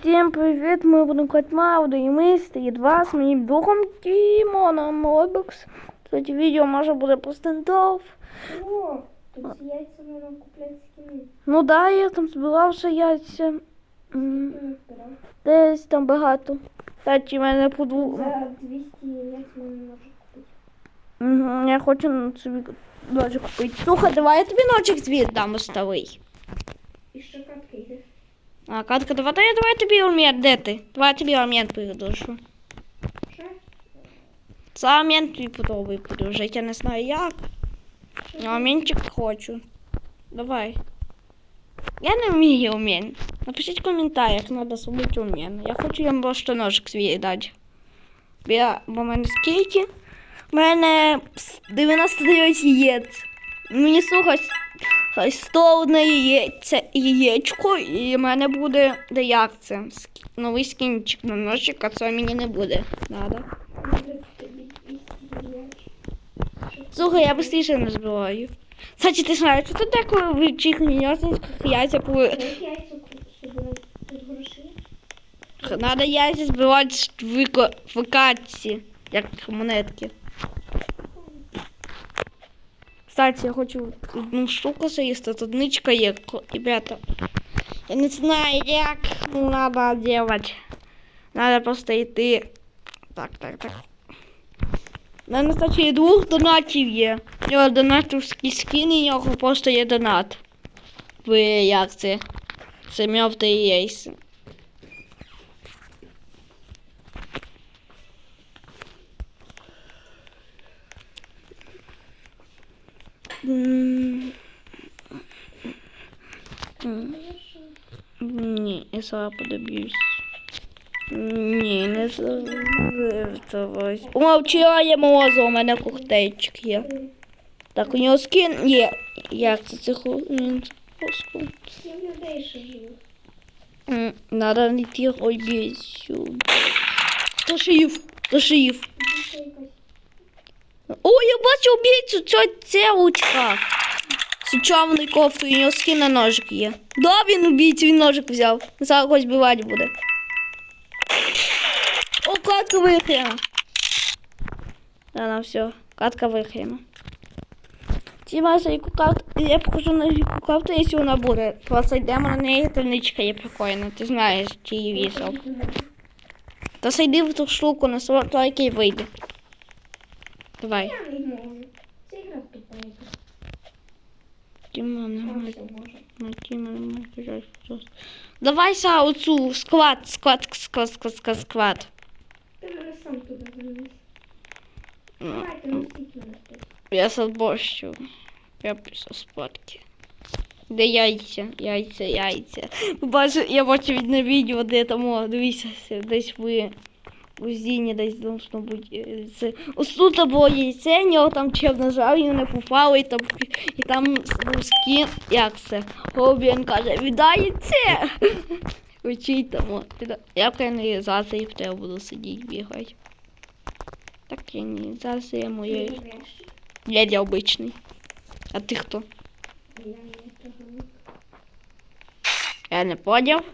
Всім привіт! Ми будемо грати Мауду і ми стоїть два з моїм другом Тімоном Робокс. Кстати, відео може буде про стендов. О, тут нам куплять скини. Ну да, я там збирався яйця. Десь там багато. Кстати, в мене по дву... За 200 яєць ми не можемо купити. Мгм, Я хочу собі ножик купити. Слухай, давай я тобі ножик звідти дам старий. І ще йде. А, Катка, давай, давай, давай тобі момент, де ти? Давай тобі момент передушу. Ще? За момент тобі подобає подовжити, я не знаю як. Я моментик хочу. Давай. Я не вмію умен. Напишіть в коментарях, треба зробити умен. Я хочу їм просто ножик свій дати. Я, бо в мене скільки? У мене 99 яєць. Мені слухай, хай 100 одне яєчце, яєчко, і в мене буде, де як це? Новий скінчик на ножик, а це мені не буде. Надо. Може тобі 200. Слухай, я быстріше не збиваю. Кстати, ти знаєш, тут деколи в чих ньозненьких яйця гроші? Надо яйця збивати в, ко- в катці, як монетки. Кстати, я хочу одну штуку заїсти, тут ничка є, ребята. Я не знаю, як надо делать. Надо просто йти. Так, так, так. У мене, кстати, і двох донатів є. У нього донатовський скін, у нього просто є донат. В як це? Це мьовти і Ні, я зараз подоб'юсь. Ні, не заверталась. О, вчора є морозиво, у мене коктейльчик є. Так, у нього скін є. Як це це пуску? Сім людей ще живуть. М, Надо знайти обіцю. Хто шиїв? Хто шиїв? О, я бачу убійцю, це, це у очках. З у нього скін на ножик є. Да, він убійцю, він ножик взяв. Зараз когось бивати буде. О, катка виграна. Да, на все. Катка виграна. Тіма, за яку карту, я покажу на яку карту, якщо вона буде. Просто йдемо на неї, тальничка є прикольна. Ти знаєш, чи її. Та зайди в ту штуку, на свой лайк і вийде. Давай. Я не можу. Це ігра. Тіма, не. Ну, Тіма, не. Давай са оцю склад, склад, склад, склад, склад, склад. Ти сам туди заліз. У нас тут? Я з борщу. Я пішов спадки. Де яйця, яйця, яйця. Бачу, я бачу відне відео, де там, о, дивіться, десь ви у Зіні десь должно бути. Це. Ось тут було яйце, нього там чел нажав, і не попало, і там, і там був скін, як це? Голубі, він каже, віддай яйце. Учить там, я каналізації в тебе буду сидіти, бігати. Так, каналізація моєї. Ти врешті. Дядя обичний. А ти хто? Я не. Я поняв.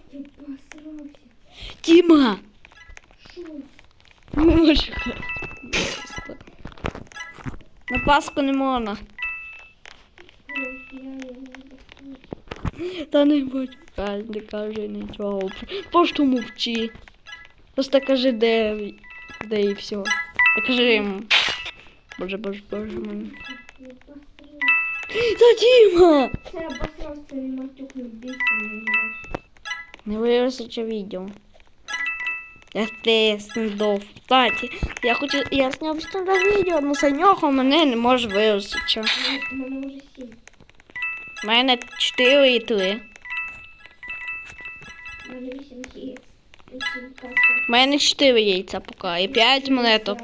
Тіма! Що? Може. На Пасху не можна. Та не будь. Не кажи нічого. Просто мовчи. Просто кажи, де, де і все. Та кажи йому. Боже, боже, боже мені. не посрався. Та я посрався, він матюк не бійся, не. Не відео. Я стендов. Кстати, я хочу. Я зняв стендов відео, але за нього мене не може виросити. У мене вже сім. У мене 4 і 3. У мене вісім яєць. Вісім каска. У мене 4 яйця поки і 5 монеток.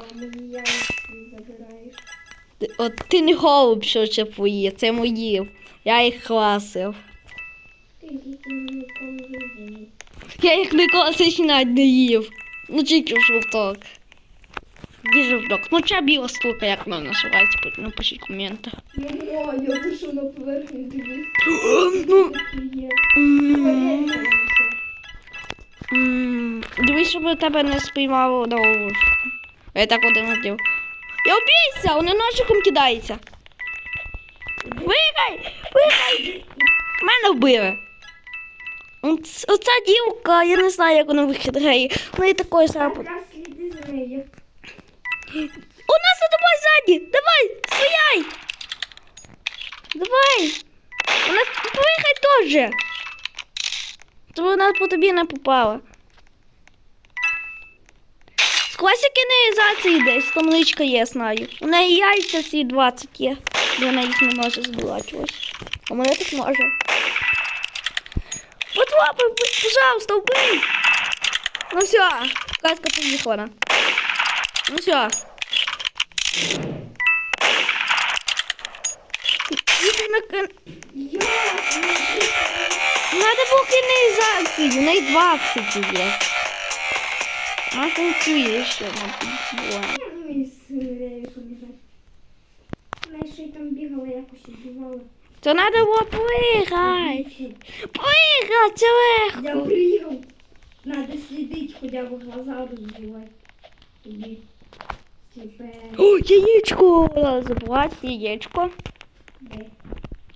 От ти не голуб, що це твої, це мої. Я їх класив. Ніколи. Я їх класичні навіть не їв. Ну тільки в жовток. Який жовток? Ну ця біла штука, як вона називається, напишіть в коментах. Ну, о, я вийшов на поверхню, дивись. Ну, Дивись, щоб тебе не спіймало на ловушку. Я так один хотів. Я обійся, вони ножиком кидається. Вигай! Вигай! Мене вбили. Оц- Оця дівка, я не знаю, як вона виглядає. В неї такої саме. У нас за тобою ззаді! Давай! Стояй! Давай! У нас вигай теж! То вона по тобі не попала. Сквозь каналізації десь, там ничка є, знаю. У неї яйця всі 20 є. і Вона їх не може збивати ось. А мене так може. Потрапи, пожалуйста, вбий! Ну все, казка поїхала. Ну все. На. Надо було каналізацію, у неї 20 є. Вона танцює ще, мабуть, не смірею побігати. Вона ще й там бігала, якось оббивала. То надо було плигати. Плигати, це Я легко. приїхав. Надо слідити, хоча б глаза розбивати. Тобі. Сліпе. О, яєчко! Забувати яєчко. Де?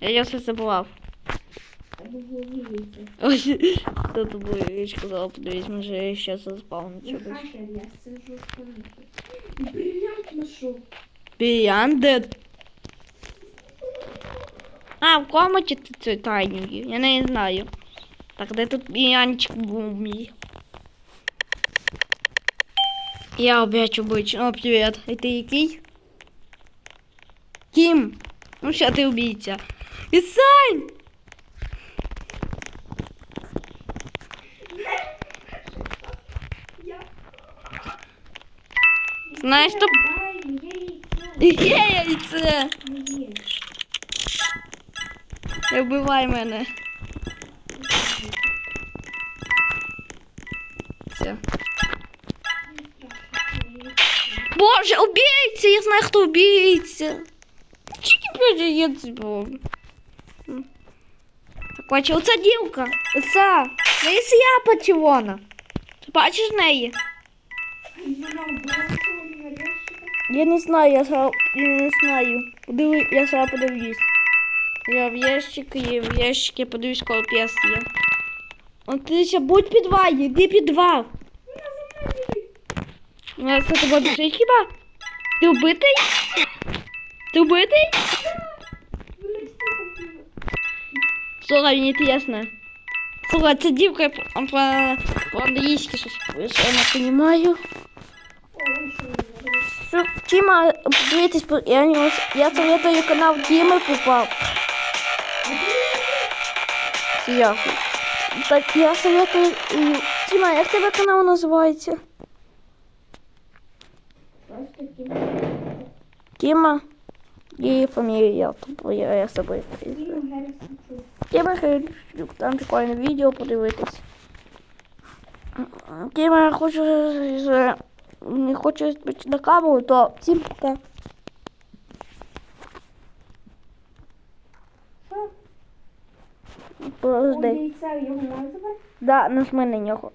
Я його все забував. Або вулиця. Ось, хто тут було яєчко, зараз подивись, може я ще заспавню Я сюди. хакер, я сижу в комнаті. Бриллиант нашов. Біяндед. А, в комнаті ти це тайні. Я не знаю. Так, де тут біянчик був мій? Я опять обычно. О, привет. И ты який? Ким? Ну, що ти убійця. Ісань! Я. Знаєш, що... Мені яйцо. Є яйце! Не є. Вбивай мене. Все. Боже, убийця! Я знаю, хто убийця. Чики прожиється був. Так, бачу, оця дівка. Оця. Неї сяпа червона. Ти бачиш неї? Я не знаю, я, сам, я не знаю. Подиви, я сам подивлюсь. Я в ящику є, в ящику подивлюсь, коли п'єс є. От ти ще будь підвал, йди підвал. Я це тебе біжить хіба? Ти вбитий? Ти вбитий? Слухай, мені інтересно. Слухай, ця дівка по- по- по-англійськи щось я не розумію. Тіма, подивитись, по- я, я советую канал Тіми попав. Я. Так, я советую... Тіма, як тебе канал називається? Тіма і фамілія, тобто я, собою. Герасимчук. Тіма Херчук, там прикольне відео подивитись. Тіма хоче не хоче на камеру, то всім пока. Що? Подожди. Яйця його називати? Да, нажми на нього.